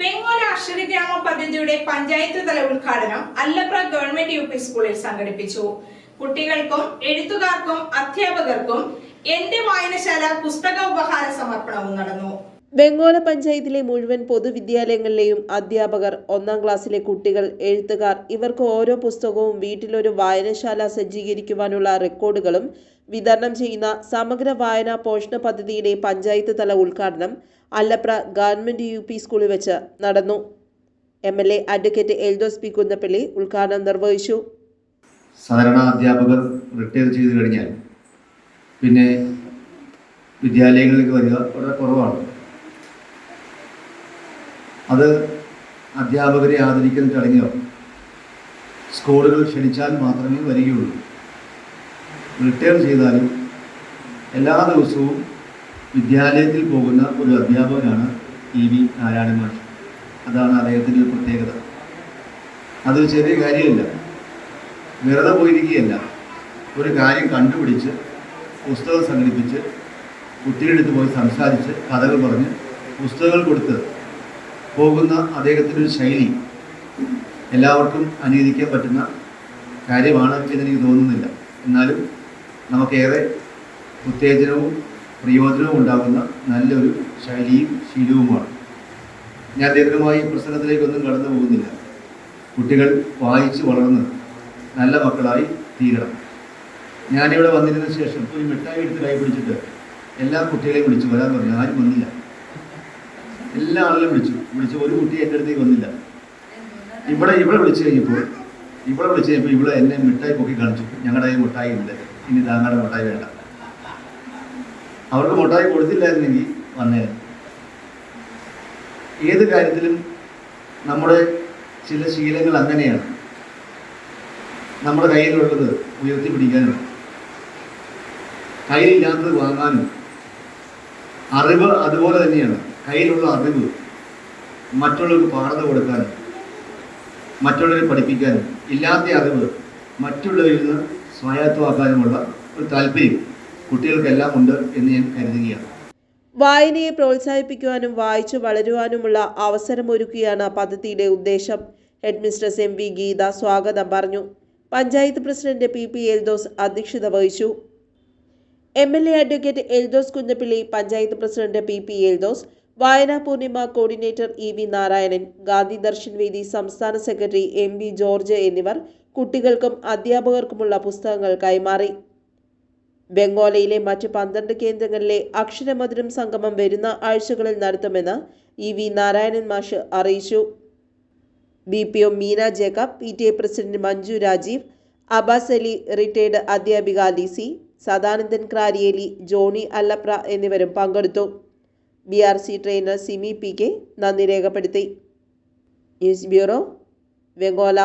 വെങ്ങോല അക്ഷര ഗ്രാമ പദ്ധതിയുടെ പഞ്ചായത്ത് തല ഉദ്ഘാടനം അല്ലപ്ര ഗവൺമെന്റ് യു പി സ്കൂളിൽ സംഘടിപ്പിച്ചു. കുട്ടികൾക്കും എഴുത്തുകാർക്കും അധ്യാപകർക്കും എന്റെ വായനശാല പുസ്തക ഉപഹാര സമർപ്പണവും നടന്നു. വെങ്ങോല പഞ്ചായത്തിലെ മുഴുവൻ പൊതുവിദ്യാലയങ്ങളിലെയും അധ്യാപകർ ഒന്നാം ക്ലാസ്സിലെ കുട്ടികൾ എഴുത്തുകാർ ഇവർക്ക് ഓരോ പുസ്തകവും വീട്ടിലൊരു വായനശാല സജ്ജീകരിക്കുവാനുള്ള റെക്കോർഡുകളും വിതരണം ചെയ്യുന്ന സമഗ്ര വായനാ പോഷണ പദ്ധതിയുടെ പഞ്ചായത്ത് തല ഉദ്ഘാടനം അല്ലപ്ര ഗവൺമെന്റ് യു പി സ്കൂളിൽ വെച്ച് നടന്നു. M L A advocate Eldhose P Kunnappilly ഉദ്ഘാടനം നിർവഹിച്ചു. സാധാരണ അധ്യാപകർ റിട്ടയർ ചെയ്ത് കഴിഞ്ഞാൽ പിന്നെ വിദ്യാലയങ്ങളിലേക്ക് വരിക വളരെ കുറവാണ്. അത് അധ്യാപകരെ ആദരിക്കുന്ന ചടങ്ങിലോ സ്കൂളുകൾ ക്ഷണിച്ചാൽ മാത്രമേ വരികയുള്ളൂ. റിട്ടയർ ചെയ്താലും എല്ലാ ദിവസവും വിദ്യാലയത്തിൽ പോകുന്ന ഒരു അധ്യാപകനാണ് ഇ വി നാരായണൻ മാഷ് അതാണ് അദ്ദേഹത്തിന്റെ ഒരു പ്രത്യേകത. അത് ചെറിയ കാര്യമല്ല. വെറുതെ പോയിരിക്കുകയല്ല. ഒരു കാര്യം കണ്ടുപിടിച്ച് പുസ്തകം സംഘടിപ്പിച്ച് കുട്ടിയെടുത്ത് പോയി സംസാരിച്ച് കഥകൾ പറഞ്ഞ് പുസ്തകങ്ങൾ കൊടുത്ത് പോകുന്ന അദ്ദേഹത്തിന്റെ ഒരു ശൈലി എല്ലാവർക്കും അനുകരിക്കാൻ പറ്റുന്ന കാര്യമാണ് എന്ന് എനിക്ക് തോന്നുന്നില്ല. എന്നാലും നമുക്കേറെ ഉത്തേജനവും പ്രയോജനവും ഉണ്ടാകുന്ന നല്ലൊരു ശൈലിയും ശീലവുമാണ്. ഞാൻ ദീർഘമായി പ്രസംഗത്തിലേക്കൊന്നും കടന്നു പോകുന്നില്ല. കുട്ടികൾ വായിച്ച് വളർന്ന് നല്ല മക്കളായി തീരണം. ഞാനിവിടെ വന്നിരുന്ന ശേഷം ഒരു മിഠായി എടുത്ത് കൈ പിടിച്ചിട്ട് എല്ലാ കുട്ടികളെയും വിളിച്ചു. വരാൻ പറഞ്ഞു. ആരും വന്നില്ല. എല്ലാ ആളുകളും വിളിച്ചു. വിളിച്ചു ഒരു കുട്ടി എന്റെ അടുത്തേക്ക് വന്നില്ല. ഇവിടെ ഇവിടെ വിളിച്ചു കഴിഞ്ഞപ്പോൾ ഇവിടെ വിളിച്ചു കഴിഞ്ഞപ്പോൾ ഇവിടെ എന്നെ മിഠായി പൊക്കി കാണിച്ചു. ഞങ്ങളുടെ മിഠായി ഉണ്ട്. ഇനി താങ്കളുടെ മിഠായി വേണ്ട. അവർക്ക് മുട്ടായി കൊടുത്തില്ലായിരുന്നെങ്കിൽ വന്നേ. ഏത് കാര്യത്തിലും നമ്മുടെ ചില ശീലങ്ങൾ അങ്ങനെയാണ്. നമ്മുടെ കയ്യിലുള്ളത് ഉയർത്തി പിടിക്കാനും കയ്യിലില്ലാത്തത് വാങ്ങാനും. അറിവ് അതുപോലെ തന്നെയാണ്. കയ്യിലുള്ള അറിവ് മറ്റുള്ളവർക്ക് പാഠത കൊടുക്കാനും മറ്റുള്ളവരെ പഠിപ്പിക്കാനും ഇല്ലാത്ത അറിവ് മറ്റുള്ളവരിൽ നിന്ന് സ്വായത്തമാക്കാനുമുള്ള ഒരു താല്പര്യം. കുട്ടികൾക്കെല്ലാം ഉണ്ട് എന്ന് ഞാൻ കരുതുകയാണ്. വായനയെ പ്രോത്സാഹിപ്പിക്കുവാനും വായിച്ചു വളരുവാനുമുള്ള അവസരമൊരുക്കുകയാണ് പദ്ധതിയുടെ ഉദ്ദേശം. Head mistress M V Geetha സ്വാഗതം പറഞ്ഞു. Panchayat president P P Eldhose അധ്യക്ഷത വഹിച്ചു. M L A advocate Eldhose Kunjappilly panchayat president P P Eldhose വായനാ Purnima coordinator E V Narayanan Gandhi Darshan വേദി സംസ്ഥാന സെക്രട്ടറി എം വി ജോർജ് എന്നിവർ കുട്ടികൾക്കും അധ്യാപകർക്കുമുള്ള പുസ്തകങ്ങൾ കൈമാറി. ബംഗോളയിലെ മറ്റ് പന്ത്രണ്ട് കേന്ദ്രങ്ങളിലെ അക്ഷരമധുരം സംഗമം വരുന്ന ആഴ്ചകളിൽ നടത്തുമെന്ന് ഇ വി നാരായണൻ മാഷ് അറിയിച്ചു. B P O Meena Jacob P T A president Manju Rajeev Abbas Ali retired അധ്യാപിക ലിസി സദാനന്ദൻ ക്രാരിയേലി ജോണി അല്ലപ്ര എന്നിവരും പങ്കെടുത്തു. B R C trainer Simi P K നന്ദി രേഖപ്പെടുത്തി. News bureau വെങ്കോല